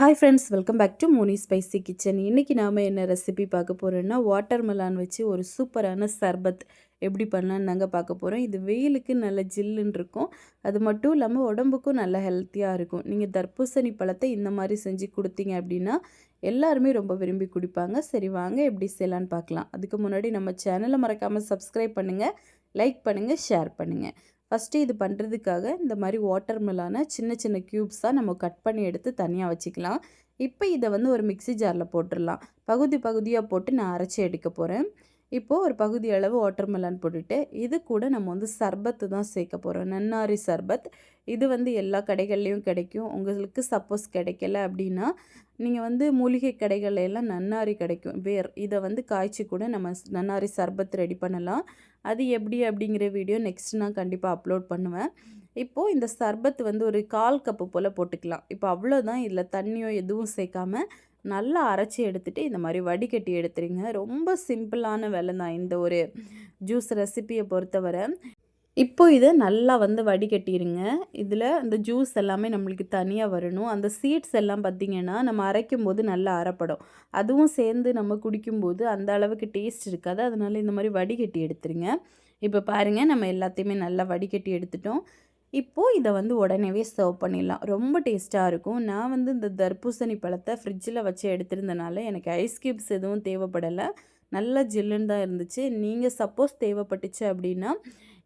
Hi friends welcome back to Moni spicy kitchen இன்றைக்கி நாம் என்ன ரெசிபி பார்க்க போகிறோன்னா வாட்டர் மெலான் வச்சு ஒரு சூப்பரான சர்பத் எப்படி பண்ணலான்னு நாங்கள் பார்க்க போகிறோம் இது வெயிலுக்கு நல்ல ஜில்லுன்னு இருக்கும். அது மட்டும் இல்லாமல் உடம்புக்கும் நல்ல ஹெல்த்தியாக இருக்கும். நீங்கள் தர்பூசணி பழத்தை இந்த மாதிரி செஞ்சு கொடுத்தீங்க அப்படின்னா எல்லாருமே ரொம்ப விரும்பி குடிப்பாங்க. சரி வாங்க எப்படி செய்யலான்னு பார்க்கலாம். அதுக்கு முன்னாடி நம்ம சேனலை மறக்காமல் சப்ஸ்கிரைப் பண்ணுங்கள் லைக் பண்ணுங்கள் ஷேர் பண்ணுங்கள் ஃபஸ்ட்டு இது பண்ணுறதுக்காக இந்த மாதிரி வாட்டர் மெலானை சின்ன சின்ன க்யூப்ஸாக நம்ம கட் பண்ணி எடுத்து தனியாக வச்சுக்கலாம். இப்போ இதை வந்து ஒரு மிக்சி ஜாரில் போட்டுடலாம். பகுதி பகுதியாக போட்டு நான் அரைச்சி எடுக்க போகிறேன் இப்போது ஒரு பகுதி அளவு வாட்டர் மெலான் போட்டுட்டு இது கூட நம்ம வந்து சர்பத்து தான் சேர்க்க போகிறோம் நன்னாரி சர்பத். இது வந்து எல்லா கடைகள்லேயும் கிடைக்கும். உங்களுக்கு சப்போஸ் கிடைக்கல அப்படின்னா நீங்கள் வந்து மூலிகை கடைகளில் எல்லாம் நன்னாரி கிடைக்கும். வேர் இதை வந்து காய்ச்சி கூட நம்ம நன்னாரி சர்பத் ரெடி பண்ணலாம். அது எப்படி அப்படிங்கிற வீடியோ நெக்ஸ்ட் நான் கண்டிப்பாக அப்லோட் பண்ணுவேன். இப்போது இந்த சர்பத் வந்து ஒரு கால் கப்பு போல் போட்டுக்கலாம். இப்போ அவ்வளோதான் இதில் தண்ணியோ எதுவும் சேர்க்காம நல்லா அரைச்சி எடுத்துகிட்டு இந்த மாதிரி வடிகட்டி எடுத்துருங்க. ரொம்ப சிம்பிளான வேலை தான் இந்த ஒரு ஜூஸ் ரெசிப்பியை பொறுத்தவரை. இப்போ இதை நல்லா வந்து வடிகட்டிடுங்க இதில் இந்த ஜூஸ் எல்லாமே நம்மளுக்கு தனியாக வரணும். அந்த சீட்ஸ் எல்லாம் பார்த்திங்கன்னா நம்ம அரைக்கும் போது நல்லா அரைப்படும். அதுவும் சேர்ந்து நம்ம குடிக்கும்போது அந்த அளவுக்கு டேஸ்ட் இருக்காது. அதனால் இந்த மாதிரி வடிகட்டி எடுத்துருங்க. இப்போ பாருங்கள் நம்ம எல்லாத்தையுமே நல்லா வடிகட்டி எடுத்துட்டோம். இப்போது இதை வந்து உடனேவே சர்வ் பண்ணிடலாம். ரொம்ப டேஸ்ட்டாக இருக்கும். நான் வந்து இந்த தர்பூசணி பழத்தை ஃப்ரிட்ஜில் வச்சு எடுத்திருந்தனால எனக்கு ஐஸ் க்யூப்ஸ் எதுவும் தேவைப்படலை. நல்ல ஜில்லுன்னு தான் இருந்துச்சு. நீங்கள் சப்போஸ் தேவைப்பட்டுச்சு அப்படின்னா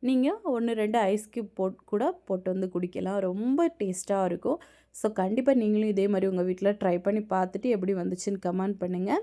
நீங்கள் ஒன்று ரெண்டு ஐஸ் க்யூப் போட் கூட போட்டு வந்து குடிக்கலாம். ரொம்ப டேஸ்ட்டாக இருக்கும். ஸோ கண்டிப்பாக நீங்களும் இதே மாதிரி உங்கள் வீட்டில் ட்ரை பண்ணி பார்த்துட்டு எப்படி வந்துச்சுன்னு கமெண்ட் பண்ணுங்கள்